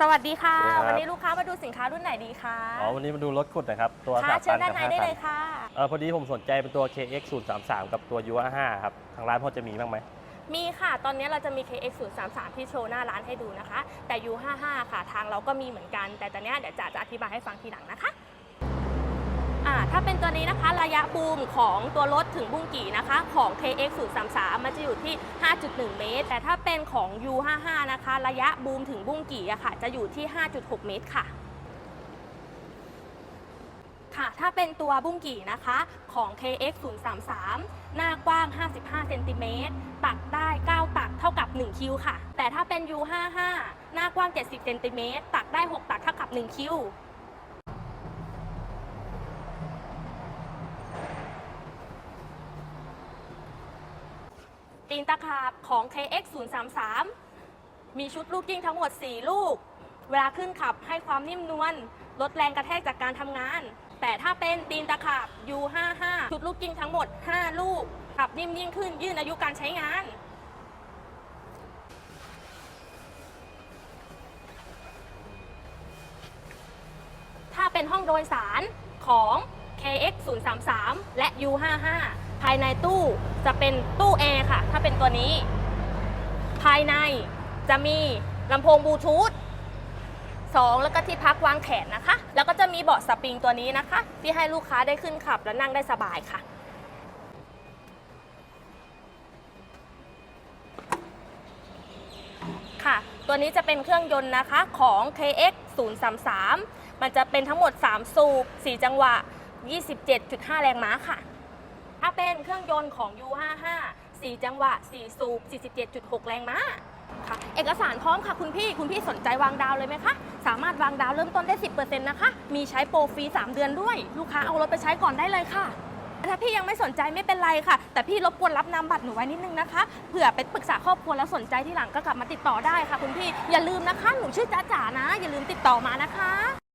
สวัสดีค่ะ สวัสดีครับ วันนี้ลูกค้ามาดูสินค้ารุ่นไหนดีคะอ๋อวันนี้มาดูรถขุดนะครับ ตัวค่ะ3,000เชิญด้านในกับได้เลย5,000ค่ะ เออพอดีผมสนใจเป็นตัว KX 0 3 3กับตัว u 5ครับ ทางร้านพอจะมีบ้างไหมมีค่ะ ตอนนี้เราจะมี KX 0 3 3ที่โชว์หน้าร้านให้ดูนะคะ แต่ U55 ค่ะ ทางเราก็มีเหมือนกัน แต่ตอนนี้เดี๋ยวจ๋าจะอธิบายให้ฟังทีหลังนะคะ อ่าถ้าเป็นตัวนี้นะคะระยะบูมของตัวรถถึงบุ้งกี่นะคะของ KX 0 3 3มันจะอยู่ที่ 5.1 เมตร แต่ถ้าเป็นของ U55 นะคะ ระยะบูมถึงบุ้งกี่อะค่ะ จะอยู่ที่ 5.6 เมตรค่ะค่ะถ้าเป็นตัวบุ้งกี่นะคะของ KX 0 3 3หน้ากว้าง 55 เซนติเมตร ตักได้ 9 ตักเท่ากับ 1 คิวค่ะ แต่ถ้าเป็น U55 หน้ากว้าง 70 เซนติเมตร ตักได้ 6 ตักเท่ากับ 1 คิว ตีนตะขาบของ KX 0 3 3มีชุดลูกกิ้งทั้งหมด 4 ลูก เวลาขึ้นขับให้ความนิ่มนวล ลดแรงกระแทกจากการทำงาน แต่ถ้าเป็นตีนตะขาบ U55 ชุดลูกกิ้งทั้งหมด 5 ลูก ขับนิ่มยิ่งขึ้นยืดอายุการใช้งานถ้าเป็นห้องโดยสารของ KX 0 3 3และ U55 ายในตู้จะเป็นตู้แอร์ค่ะ ถ้าเป็นตัวนี้ ภายในจะมีลำโพงบลูทูธสองแล้วก็ที่พักวางแขนนะคะ แล้วก็จะมีเบาะสปริงตัวนี้นะคะ ที่ให้ลูกค้าได้ขึ้นขับและนั่งได้สบายค่ะ ค่ะ ตัวนี้จะเป็นเครื่องยนต์นะคะของ KX 0 3 3 มันจะเป็นทั้งหมด 3 สูบ 4 จังหวะ 27.5 แรงม้าค่ะ ถ้าเป็นเครื่องยนต์ของ U55 4 จังหวะ 4 สูบ 47.6 แรงม้าค่ะเอกสารพร้อมค่ะคุณพี่คุณพี่สนใจวางดาวเลยไหมคะ สามารถวางดาวเริ่มต้นได้ 10%นะคะ มีใช้โปรฟรี 3 เดือนด้วย ลูกค้าเอารถไปใช้ก่อนได้เลยค่ะ ถ้าพี่ยังไม่สนใจไม่เป็นไรค่ะ แต่พี่รบกวนรับนามบัตรหนูไว้นิดนึงนะคะเผื่อไปปรึกษาครอบครัวแล้วสนใจที่หลังก็กลับมาติดต่อได้ค่ะ คุณพี่อย่าลืมนะคะ หนูชื่อจ้าจ๋านะ อย่าลืมติดต่อมานะคะ